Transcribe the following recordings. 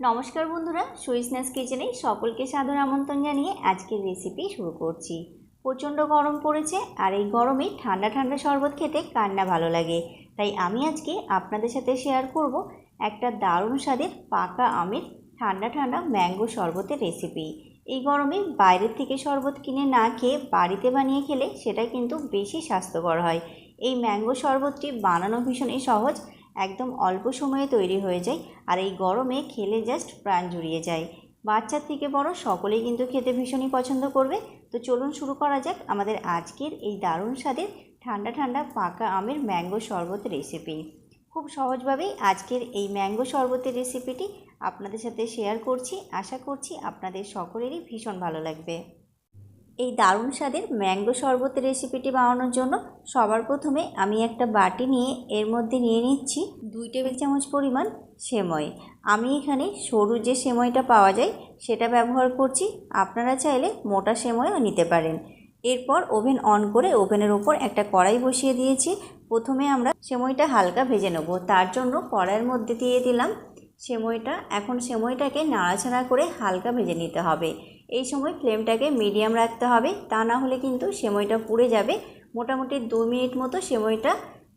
নমস্কার বন্ধুরা, সুইসনেস কিচেনে সকলকে সাদর আমন্ত্রণ জানিয়ে আজকের রেসিপি শুরু করছি। প্রচণ্ড গরম পড়েছে আর এই গরমে ঠান্ডা ঠান্ডা শরবত খেতে কান্না ভালো লাগে। তাই আমি আজকে আপনাদের সাথে শেয়ার করব একটা দারুণ স্বাদের পাকা আমের ঠান্ডা ঠান্ডা ম্যাঙ্গো শরবতের রেসিপি এই গরমে বাইরের থেকে শরবত কিনে না খেয়ে বাড়িতে বানিয়ে খেলে সেটা কিন্তু বেশি স্বাস্থ্যকর হয়। এই ম্যাঙ্গো শরবতটি বানানো ভীষণই সহজ একদম অল্প সময়ে তৈরি হয়ে যায় আর এই গরমে খেলে জাস্ট প্রাণ জুড়িয়ে যায়। বাচ্চার থেকে বড় সকলেই কিন্তু খেতে ভীষণই পছন্দ করবে। তো চলুন শুরু করা যাক আমাদের আজকের এই দারুণ স্বাদের ঠান্ডা ঠান্ডা পাকা আমের ম্যাঙ্গো শরবত রেসিপি খুব সহজভাবেই আজকের এই ম্যাঙ্গো শরবতের রেসিপিটি আপনাদের সাথে শেয়ার করছি। আশা করছি আপনাদের সকলেরই ভীষণ ভালো লাগবে। এই দারুণ স্বাদের ম্যাঙ্গো শরবতের রেসিপিটি বানানোর জন্য সবার প্রথমে আমি একটা বাটি নিয়ে, এর মধ্যে নিয়ে নিচ্ছি দুই টেবিল চামচ পরিমাণ সেময়। আমি এখানে সরু যে সেময়টা পাওয়া যায়, সেটা ব্যবহার করছি। আপনারা চাইলে মোটা সেময়ও নিতে পারেন। এরপর ওভেন অন করে ওভেনের ওপর একটা কড়াই বসিয়ে দিয়েছি। প্রথমে আমরা সেময়টা হালকা ভেজে নেব। তার জন্য কড়াইয়ের মধ্যে দিয়ে দিলাম সেময়টা। এখন সেময়টাকে নাড়াচাড়া করে হালকা ভেজে নিতে হবে। এই সময় ফ্লেমটাকে মিডিয়াম রাখতে হবে। তা না হলে কিন্তু সেময়টা পুড়ে যাবে। মোটামুটি দু মিনিট মতো সেময়টা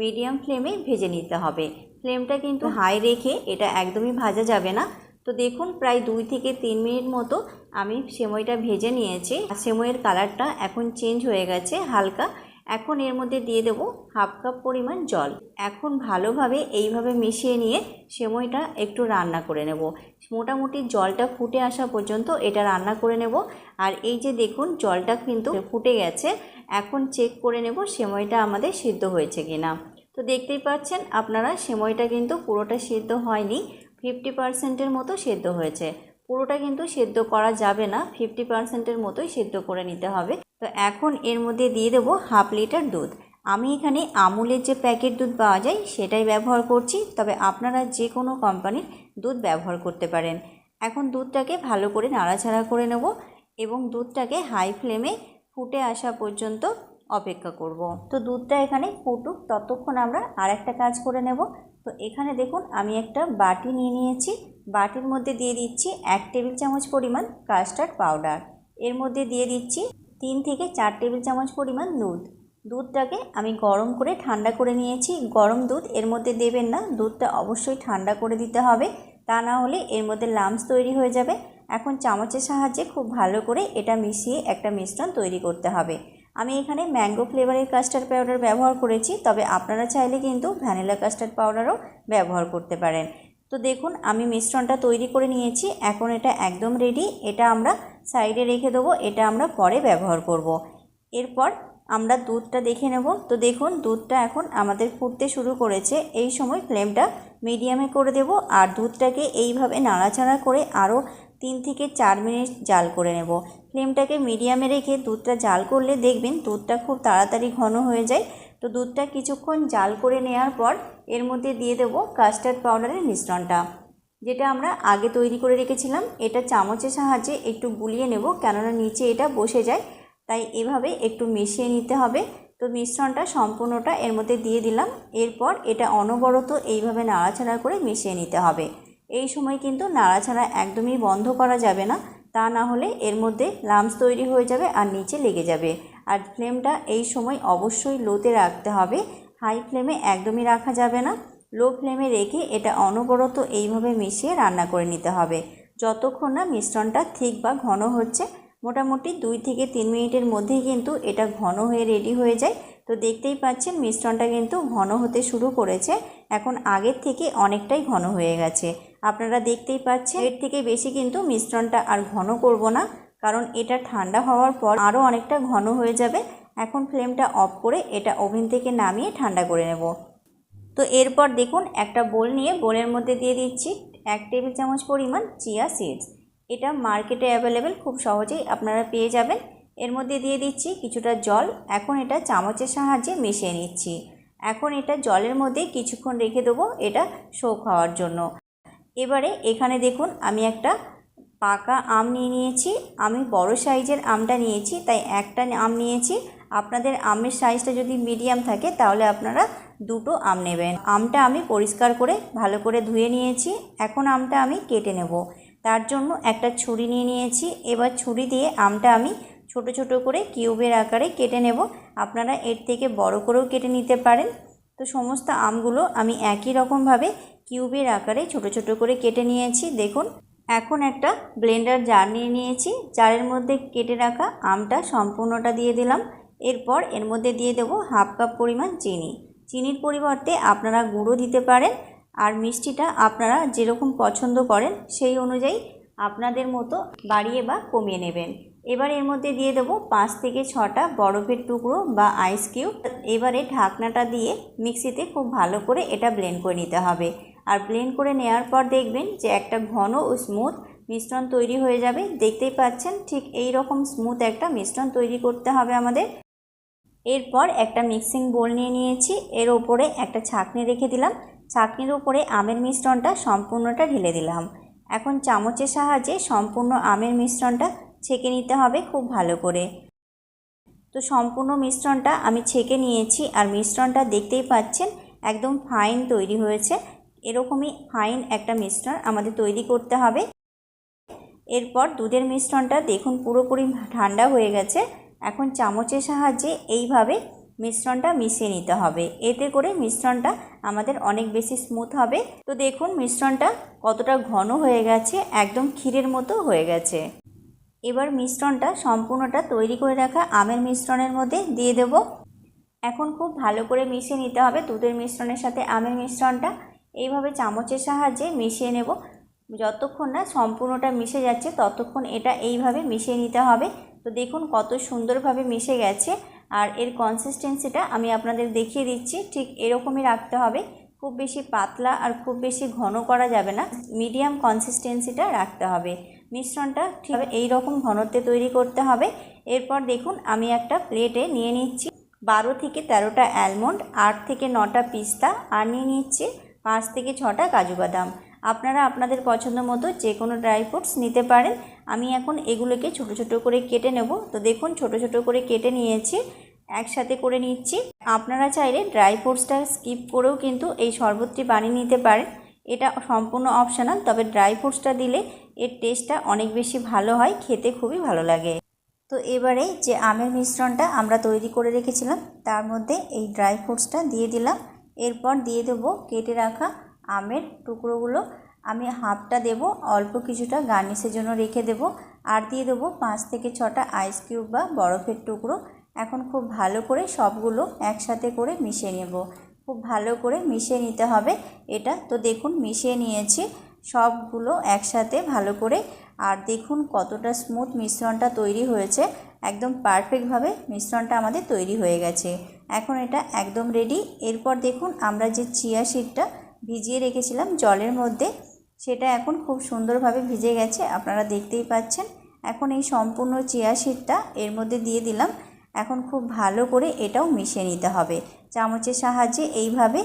মিডিয়াম ফ্লেমে ভেজে নিতে হবে। ফ্লেমটা কিন্তু হাই রেখে এটা একদমই ভাজা যাবে না। তো দেখুন প্রায় দুই থেকে তিন মিনিট মতো আমি সেময়টা ভেজে নিয়েছি। আর সেময়ের কালারটা এখন চেঞ্জ হয়ে গেছে হালকা। এখন এর মধ্যে দিয়ে দেব হাফ কাপ পরিমাণ জল। এখন ভালোভাবে এইভাবে মিশিয়ে নিয়ে সেমইটা একটু রান্না করে নেব। মোটামুটি জলটা ফুটে আসা পর্যন্ত এটা রান্না করে নেব। আর এই যে দেখুন, জলটা কিন্তু ফুটে গেছে। এখন চেক করে নেব সেমইটা আমাদের সিদ্ধ হয়েছে কিনা। তো দেখতেই পাচ্ছেন, আপনারা সেমইটা কিন্তু পুরোটা সিদ্ধ হয়নি। ফিফটি পার্সেন্টের মতো সেদ্ধ হয়েছে। পুরোটা কিন্তু সেদ্ধ করা যাবে না। ফিফটি পার্সেন্টের মতোই সেদ্ধ করে নিতে হবে। তো এখন এর মধ্যে দিয়ে দেবো হাফ লিটার দুধ। আমি এখানে আমুলের যে প্যাকেট দুধ পাওয়া যায়, সেটাই ব্যবহার করছি। তবে আপনারা যে কোনো কোম্পানির দুধ ব্যবহার করতে পারেন। এখন দুধটাকে ভালো করে নাড়াচাড়া করে নেব এবং দুধটাকে হাই ফ্লেমে ফুটে আসা পর্যন্ত অপেক্ষা করব। তো দুধটা এখানে ফুটুক, ততক্ষণ আমরা আর একটা কাজ করে নেব। তো এখানে দেখুন, আমি একটা বাটি নিয়ে নিয়েছি। বাটির মধ্যে দিয়ে দিচ্ছি এক টেবিল চামচ পরিমাণ কাস্টার্ড পাউডার এর মধ্যে দিয়ে দিচ্ছি তিন থেকে চার টেবিল চামচ পরিমাণ দুধ। দুধটাকে আমি গরম করে ঠান্ডা করে নিয়েছি। গরম দুধ এর মধ্যে দেবেন না, দুধটা অবশ্যই ঠান্ডা করে দিতে হবে। তা না হলে এর মধ্যে লামস তৈরি হয়ে যাবে। এখন চামচের সাহায্যে খুব ভালো করে এটা মিশিয়ে একটা মিশ্রণ তৈরি করতে হবে। আমি এখানে ম্যাঙ্গো ফ্লেভারের কাস্টার্ড পাউডার ব্যবহার করেছি, তবে আপনারা চাইলে কিন্তু ভ্যানিলা কাস্টার্ড পাউডারও ব্যবহার করতে পারেন। তো দেখুন, আমি মিশ্রণটা তৈরি করে নিয়েছি। এখন এটা একদম রেডি এটা আমরা সাইডে রেখে দেবো, এটা আমরা পরে ব্যবহার করব। এরপর আমরা দুধটা দেখে নেব। তো দেখুন, দুধটা এখন আমাদের ফুটতে শুরু করেছে। এই সময় ফ্লেমটা মিডিয়ামে করে দেব আর দুধটাকে এইভাবে নাড়াচাড়া করে আরও তিন থেকে চার মিনিট জাল করে নেব। ফ্লেমটাকে মিডিয়ামে রেখে দুধটা জাল করলে দেখবেন দুধটা খুব তাড়াতাড়ি ঘন হয়ে যায়। তো দুধটা কিছুক্ষণ জাল করে নেওয়ার পর এর মধ্যে দিয়ে দেবো কাস্টার্ড পাউডারের মিশ্রণটা। যেটা আমরা আগে তৈরি করে রেখেছিলাম, এটা চামচের সাহায্যে একটু গুলিয়ে নেব, কেননা নিচে এটা বসে যায়, তাই এভাবে একটু মিশিয়ে নিতে হবে। তো মিশ্রণটা সম্পূর্ণটা এর মধ্যে দিয়ে দিলাম, এরপর এটা অনবরত এইভাবে নাড়াচাড়া করে মিশিয়ে নিতে হবে। এই সময় কিন্তু নাড়াচাড়া একদমই বন্ধ করা যাবে না, তা না হলে এর মধ্যে লামস তৈরি হয়ে যাবে আর নিচে লেগে যাবে। আর ফ্লেমটা এই সময় অবশ্যই লোতে রাখতে হবে, হাই ফ্লেমে একদমই রাখা যাবে না। লো ফ্লেমে রেখে এটা অনবরত এইভাবে মিশিয়ে রান্না করে নিতে হবে। যতক্ষণ না মিশ্রণটা ঠিক বা ঘন হচ্ছে, মোটামুটি দুই থেকে তিন মিনিটের মধ্যেই কিন্তু এটা ঘন হয়ে রেডি হয়ে যায়। তো দেখতেই পাচ্ছেন মিশ্রণটা কিন্তু ঘন হতে শুরু করেছে। এখন আগের থেকে অনেকটাই ঘন হয়ে গেছে। আপনারা দেখতেই পাচ্ছেন এর থেকে বেশি কিন্তু মিশ্রণটা আর ঘন করব না, কারণ এটা ঠান্ডা হওয়ার পর আরও অনেকটা ঘন হয়ে যাবে। এখন ফ্লেমটা অফ করে এটা ওভেন থেকে নামিয়ে ঠান্ডা করে নেব। তো এরপর দেখুন, একটা বোল নিয়ে বোলের মধ্যে দিয়ে দিচ্ছি এক টেবিল চামচ পরিমাণ চিয়া সিডস এটা মার্কেটে অ্যাভেলেবেল খুব সহজেই আপনারা পেয়ে যাবেন। এর মধ্যে দিয়ে দিচ্ছি কিছুটা জল। এখন এটা চামচের সাহায্যে মিশিয়ে নিচ্ছি। এখন এটা জলের মধ্যে কিছুক্ষণ রেখে দেবো এটা শোক হওয়ার জন্য। এবারে এখানে দেখুন, আমি একটা পাকা আম নিয়ে নিয়েছি। আমি বড় সাইজের আমটা নিয়েছি, তাই একটা আম নিয়েছি। আপনাদের আমের সাইজটা যদি মিডিয়াম থাকে, তাহলে আপনারা দুটো আম নেবেন। আমটা আমি পরিষ্কার করে, ভালো করে ধুয়ে নিয়েছি। এখন আমটা আমি কেটে নেব। তার জন্য একটা ছুরি নিয়ে নিয়েছি। এবার ছুরি দিয়ে আমটা আমি ছোট ছোট করে কিউবের আকারে কেটে নেব। আপনারা এর থেকে বড় করেও কেটে নিতে পারেন। তো সমস্ত আমগুলো আমি একই রকমভাবে কিউবের আকারে ছোট ছোট করে কেটে নিয়েছি। দেখুন, এখন একটা ব্লেন্ডার জার নিয়ে নিয়েছি। জারের মধ্যে কেটে রাখা আমটা সম্পূর্ণটা দিয়ে দিলাম। এরপর এর মধ্যে দিয়ে দেবো হাফ কাপ পরিমাণ চিনি। চিনির পরিবর্তে আপনারা গুঁড়ো দিতে পারেন আর মিষ্টিটা আপনারা যেরকম পছন্দ করেন সেই অনুযায়ী আপনাদের মতো বাড়িয়ে বা কমিয়ে নেবেন। এবার এর মধ্যে দিয়ে দেবো পাঁচ থেকে ছটা বরফের টুকরো বা আইস কিউব এবারে ঢাকনাটা দিয়ে মিক্সিতে খুব ভালো করে এটা ব্লেন্ড করে নিতে হবে। আর ব্লেন্ড করে নেওয়ার পর দেখবেন যে একটা ঘন ও স্মুথ মিশ্রণ তৈরি হয়ে যাবে। দেখতেই পাচ্ছেন ঠিক এই রকম স্মুথ একটা মিশ্রণ তৈরি করতে হবে আমাদের। এরপর একটা মিক্সিং বোল নিয়ে নিয়েছি। এর ওপরে একটা ছাঁকনি রেখে দিলাম। ছাঁকনির উপরে আমের মিশ্রণটা সম্পূর্ণটা ঢেলে দিলাম। এখন চামচের সাহায্যে সম্পূর্ণ আমের মিশ্রণটা ছেঁকে নিতে হবে খুব ভালো করে। তো সম্পূর্ণ মিশ্রণটা আমি ছেঁকে নিয়েছি আর মিশ্রণটা দেখতেই পাচ্ছেন একদম ফাইন তৈরি হয়েছে। এরকমই ফাইন একটা মিশ্রণ আমাদের তৈরি করতে হবে। এরপর দুধের মিশ্রণটা দেখুন পুরোপুরি ঠান্ডা হয়ে গেছে। এখন চামচের সাহায্যে এইভাবে মিশ্রণটা মিশিয়ে নিতে হবে। এতে করে মিশ্রণটা আমাদের অনেক বেশি স্মুথ হবে। তো দেখুন মিশ্রণটা কতটা ঘন হয়ে গেছে, একদম ক্ষীরের মতো হয়ে গেছে। এবার মিশ্রণটা সম্পূর্ণটা তৈরি করে রাখা আমের মিশ্রণের মধ্যে দিয়ে দেব। এখন খুব ভালো করে মিশিয়ে নিতে হবে দুধের মিশ্রণের সাথে আমের মিশ্রণটা। এইভাবে চামচের সাহায্যে মিশিয়ে নেব। যতক্ষণ না সম্পূর্ণটা মিশে যাচ্ছে, ততক্ষণ এটা এইভাবে মিশিয়ে নিতে হবে। তো দেখুন কত সুন্দরভাবে মিশে গেছে আর এর কনসিস্টেন্সিটা আমি আপনাদের দেখিয়ে দিচ্ছি। ঠিক এরকমই রাখতে হবে। খুব বেশি পাতলা আর খুব বেশি ঘন করা যাবে না। মিডিয়াম কনসিস্টেন্সিটা রাখতে হবে। মিশ্রণটা ঠিক এই রকম ঘনত্বে তৈরি করতে হবে। এরপর দেখুন আমি একটা প্লেটে নিয়ে নিচ্ছি। বারো থেকে তেরোটা অ্যালমন্ড আট থেকে নটা পিস্তা আর নিয়ে নিচ্ছি পাঁচ থেকে ছটা কাজু বাদাম। আপনারা আপনাদের পছন্দ মতো যে কোনো ড্রাই ফ্রুটস নিতে পারেন। আমি এখন এগুলোকে ছোট ছোট করে কেটে নেব। তো দেখুন, ছোট ছোট করে কেটে নিয়েছি, একসাথে করে নিচ্ছি। আপনারা চাইলে ড্রাই ফ্রুটসটা স্কিপ করেও কিন্তু এই শরবতটি বানিয়ে নিতে পারেন। এটা সম্পূর্ণ অপশনাল তবে ড্রাই ফ্রুটসটা দিলে এর টেস্টটা অনেক বেশি ভালো হয়, খেতে খুবই ভালো লাগে। তো এবারে যে আমের মিশ্রণটা আমরা তৈরি করে রেখেছিলাম, তার মধ্যে এই ড্রাই ফ্রুটসটা দিয়ে দিলাম। এরপর দিয়ে দেবো কেটে রাখা আমের টুকরোগুলো। আমি হাফটা দেব, অল্প কিছুটা গার্নিশের জন্য রেখে দেব, আর দিয়ে দেবো পাঁচ থেকে ছটা আইস কিউব বা বরফের টুকরো। এখন খুব ভালো করে সবগুলো একসাথে করে মিশিয়ে নেব। খুব ভালো করে মিশিয়ে নিতে হবে এটা। তো দেখুন, মিশিয়ে নিয়েছি সবগুলো একসাথে ভালো করে। আর দেখুন কতটা স্মুথ মিশ্রণটা তৈরি হয়েছে। একদম পারফেক্টভাবে মিশ্রণটা আমাদের তৈরি হয়ে গেছে। এখন এটা একদম রেডি এরপর দেখুন আমরা যে চিয়া সিডটা ভিজিয়ে রেখেছিলাম জলের মধ্যে সেটা এখন খুব সুন্দরভাবে ভিজে গেছে, আপনারা দেখতেই পাচ্ছেন। এখন এই সম্পূর্ণ চিয়া সিডটা এর মধ্যে দিয়ে দিলাম। এখন খুব ভালো করে এটাও মিশিয়ে নিতে হবে। চামচের সাহায্যে এইভাবে।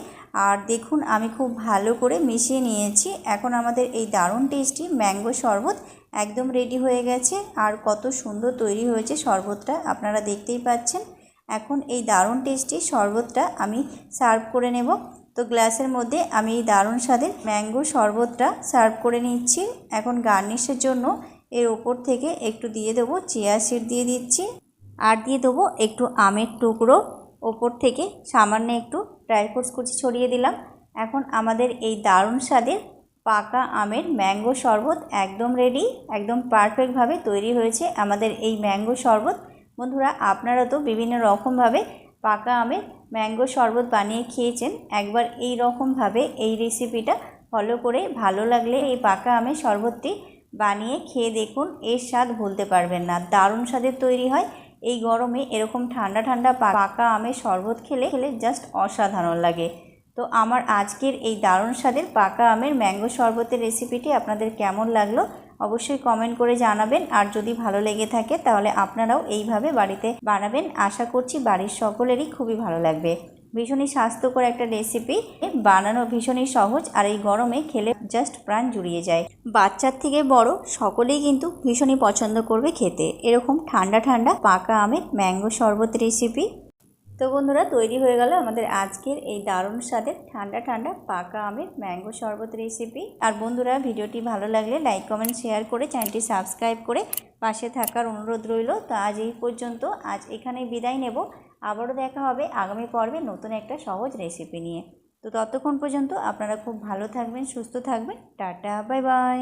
আর দেখুন, আমি খুব ভালো করে মিশিয়ে নিয়েছি। এখন আমাদের এই দারুণ টেস্টি ম্যাঙ্গো শরবত একদম রেডি হয়ে গেছে। আর কত সুন্দর তৈরি হয়েছে শরবতটা, আপনারা দেখতেই পাচ্ছেন। এখন এই দারুণ টেস্টি শরবতটা আমি সার্ভ করে নেব। তো গ্লাসের মধ্যে আমি দারুণ স্বাদের ম্যাঙ্গো শরবতটা সার্ভ করে নিচ্ছি। এখন গার্নিশের জন্য এর ওপর থেকে একটু দিয়ে দেবো চিয়া সিড দিয়ে দিচ্ছি আর দিয়ে দেবো একটু আমের টুকরো। ওপর থেকে সামান্য একটু ড্রাই ফ্রুটস কুচি ছড়িয়ে দিলাম। এখন আমাদের এই দারুণ স্বাদের পাকা আমের ম্যাঙ্গো শরবত একদম রেডি একদম পারফেক্টভাবে তৈরি হয়েছে আমাদের এই ম্যাঙ্গো শরবত। বন্ধুরা, আপনারা তো বিভিন্ন রকমভাবে পাকা আমের ম্যাঙ্গো শরবত বানিয়ে খেয়েছেন। একবার এই রকমভাবে এই রেসিপিটা ফলো করে ভালো লাগলে এই পাকা আমের শরবতটি বানিয়ে খেয়ে দেখুন। এর স্বাদ ভুলতে পারবেন না। দারুণ স্বাদের তৈরি হয়। এই গরমে এরকম ঠান্ডা ঠান্ডা পাকা আমের শরবত খেলে খেলে জাস্ট অসাধারণ লাগে। তো আমার আজকের এই দারুণ স্বাদের পাকা আমের ম্যাঙ্গো শরবতের রেসিপিটি আপনাদের কেমন লাগল? অবশ্যই কমেন্ট করে জানাবেন। আর যদি ভালো লেগে থাকে, তাহলে আপনারাও এইভাবে বাড়িতে বানাবেন। আশা করছি বাড়ির সকলেরই খুবই ভালো লাগবে। ভীষণই স্বাস্থ্যকর একটা রেসিপি বানানো ভীষণই সহজ, আর এই গরমে খেলে জাস্ট প্রাণ জুড়িয়ে যায়। বাচ্চার থেকে বড় সকলেই কিন্তু ভীষণই পছন্দ করবে খেতে। এরকম ঠান্ডা ঠান্ডা পাকা আমের ম্যাঙ্গো শরবত রেসিপি তো বন্ধুরা, তৈরি হয়ে গেল আমাদের আজকের এই দারুণ স্বাদের ঠান্ডা ঠান্ডা পাকা আমের ম্যাঙ্গো শরবত রেসিপি আর বন্ধুরা, ভিডিওটি ভালো লাগলে লাইক কমেন্ট শেয়ার করে চ্যানেলটি সাবস্ক্রাইব করে পাশে থাকার অনুরোধ রইল। তো আজ এই পর্যন্ত, আজ এখানেই বিদায় নেব। আবারও দেখা হবে আগামী পর্বে নতুন একটা সহজ রেসিপি নিয়ে। তো ততক্ষণ পর্যন্ত আপনারা খুব ভালো থাকবেন, সুস্থ থাকবেন। Tata bye bye